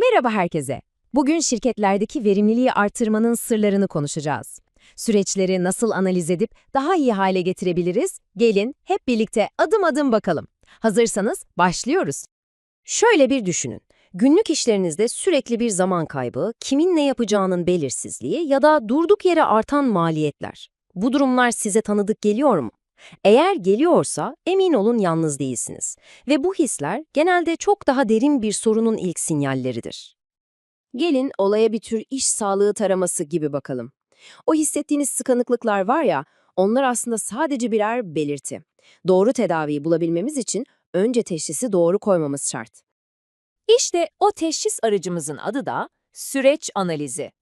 Merhaba herkese. Bugün şirketlerdeki verimliliği artırmanın sırlarını konuşacağız. Süreçleri nasıl analiz edip daha iyi hale getirebiliriz? Gelin hep birlikte adım adım bakalım. Hazırsanız başlıyoruz. Şöyle bir düşünün. Günlük işlerinizde sürekli bir zaman kaybı, kimin ne yapacağının belirsizliği ya da durduk yere artan maliyetler. Bu durumlar size tanıdık geliyor mu? Eğer geliyorsa emin olun yalnız değilsiniz. Ve bu hisler genelde çok daha derin bir sorunun ilk sinyalleridir. Gelin olaya bir tür iş sağlığı taraması gibi bakalım. O hissettiğiniz sıkanıklıklar var ya, onlar aslında sadece birer belirti. Doğru tedaviyi bulabilmemiz için önce teşhisi doğru koymamız şart. İşte o teşhis aracımızın adı da süreç analizi.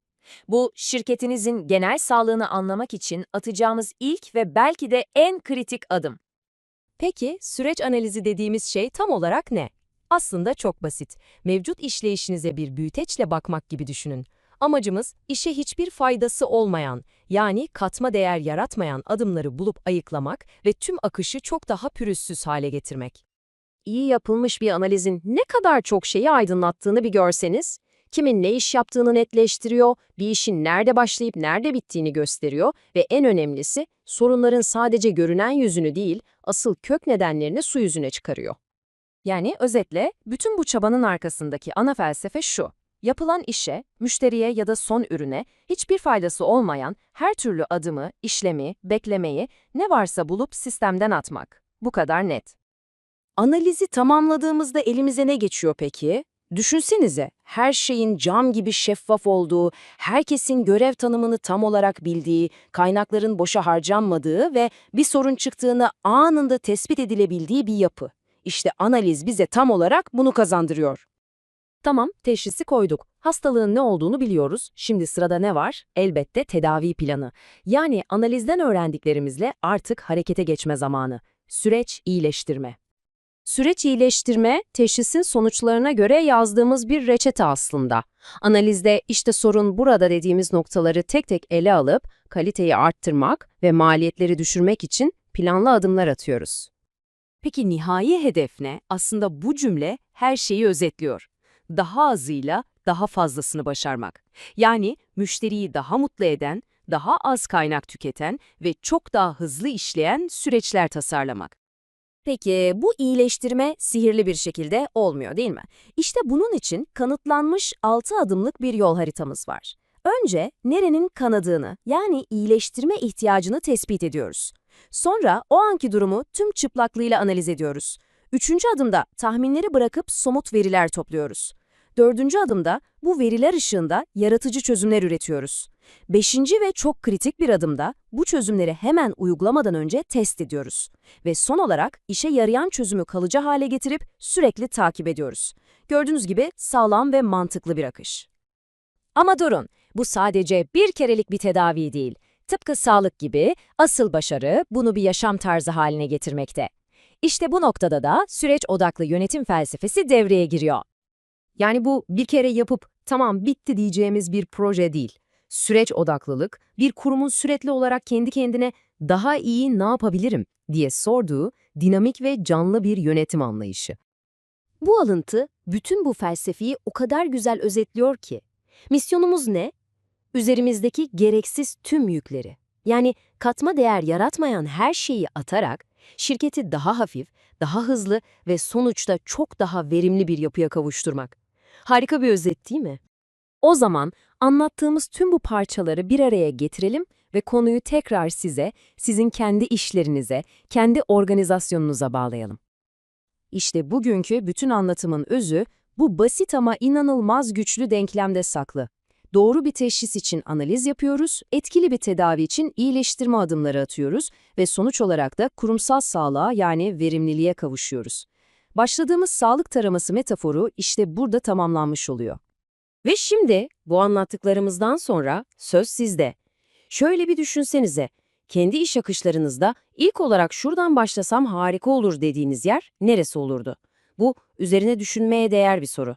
Bu şirketinizin genel sağlığını anlamak için atacağımız ilk ve belki de en kritik adım. Peki süreç analizi dediğimiz şey tam olarak ne? Aslında çok basit. Mevcut işleyişinize bir büyüteçle bakmak gibi düşünün. Amacımız işe hiçbir faydası olmayan, yani katma değer yaratmayan adımları bulup ayıklamak ve tüm akışı çok daha pürüzsüz hale getirmek. İyi yapılmış bir analizin ne kadar çok şeyi aydınlattığını bir görseniz, kimin ne iş yaptığını netleştiriyor, bir işin nerede başlayıp nerede bittiğini gösteriyor ve en önemlisi sorunların sadece görünen yüzünü değil, asıl kök nedenlerini su yüzüne çıkarıyor. Yani özetle bütün bu çabanın arkasındaki ana felsefe şu. Yapılan işe, müşteriye ya da son ürüne hiçbir faydası olmayan her türlü adımı, işlemi, beklemeyi ne varsa bulup sistemden atmak. Bu kadar net. Analizi tamamladığımızda elimize ne geçiyor peki? Düşünsenize, her şeyin cam gibi şeffaf olduğu, herkesin görev tanımını tam olarak bildiği, kaynakların boşa harcanmadığı ve bir sorun çıktığını anında tespit edilebildiği bir yapı. İşte analiz bize tam olarak bunu kazandırıyor. Tamam, teşhisi koyduk. Hastalığın ne olduğunu biliyoruz. Şimdi sırada ne var? Elbette tedavi planı. Yani analizden öğrendiklerimizle artık harekete geçme zamanı. Süreç iyileştirme. Süreç iyileştirme, teşhisin sonuçlarına göre yazdığımız bir reçete aslında. Analizde işte sorun burada dediğimiz noktaları tek tek ele alıp kaliteyi arttırmak ve maliyetleri düşürmek için planlı adımlar atıyoruz. Peki nihai hedef ne? Aslında bu cümle her şeyi özetliyor. Daha azıyla daha fazlasını başarmak. Yani müşteriyi daha mutlu eden, daha az kaynak tüketen ve çok daha hızlı işleyen süreçler tasarlamak. Peki bu iyileştirme sihirli bir şekilde olmuyor değil mi? İşte bunun için kanıtlanmış 6 adımlık bir yol haritamız var. Önce nerenin kanadığını yani iyileştirme ihtiyacını tespit ediyoruz. Sonra o anki durumu tüm çıplaklığıyla analiz ediyoruz. Üçüncü adımda tahminleri bırakıp somut veriler topluyoruz. Dördüncü adımda bu veriler ışığında yaratıcı çözümler üretiyoruz. Beşinci ve çok kritik bir adımda bu çözümleri hemen uygulamadan önce test ediyoruz. Ve son olarak işe yarayan çözümü kalıcı hale getirip sürekli takip ediyoruz. Gördüğünüz gibi sağlam ve mantıklı bir akış. Ama durun, bu sadece bir kerelik bir tedavi değil. Tıpkı sağlık gibi asıl başarı bunu bir yaşam tarzı haline getirmekte. İşte bu noktada da süreç odaklı yönetim felsefesi devreye giriyor. Yani bu bir kere yapıp tamam bitti diyeceğimiz bir proje değil. Süreç odaklılık, bir kurumun sürekli olarak kendi kendine daha iyi ne yapabilirim diye sorduğu dinamik ve canlı bir yönetim anlayışı. Bu alıntı bütün bu felsefeyi o kadar güzel özetliyor ki. Misyonumuz ne? Üzerimizdeki gereksiz tüm yükleri, yani katma değer yaratmayan her şeyi atarak şirketi daha hafif, daha hızlı ve sonuçta çok daha verimli bir yapıya kavuşturmak. Harika bir özet değil mi? O zaman anlattığımız tüm bu parçaları bir araya getirelim ve konuyu tekrar size, sizin kendi işlerinize, kendi organizasyonunuza bağlayalım. İşte bugünkü bütün anlatımın özü bu basit ama inanılmaz güçlü denklemde saklı. Doğru bir teşhis için analiz yapıyoruz, etkili bir tedavi için iyileştirme adımları atıyoruz ve sonuç olarak da kurumsal sağlığa yani verimliliğe kavuşuyoruz. Başladığımız sağlık taraması metaforu işte burada tamamlanmış oluyor. Ve şimdi bu anlattıklarımızdan sonra söz sizde. Şöyle bir düşünsenize, kendi iş akışlarınızda ilk olarak şuradan başlasam harika olur dediğiniz yer neresi olurdu? Bu üzerine düşünmeye değer bir soru.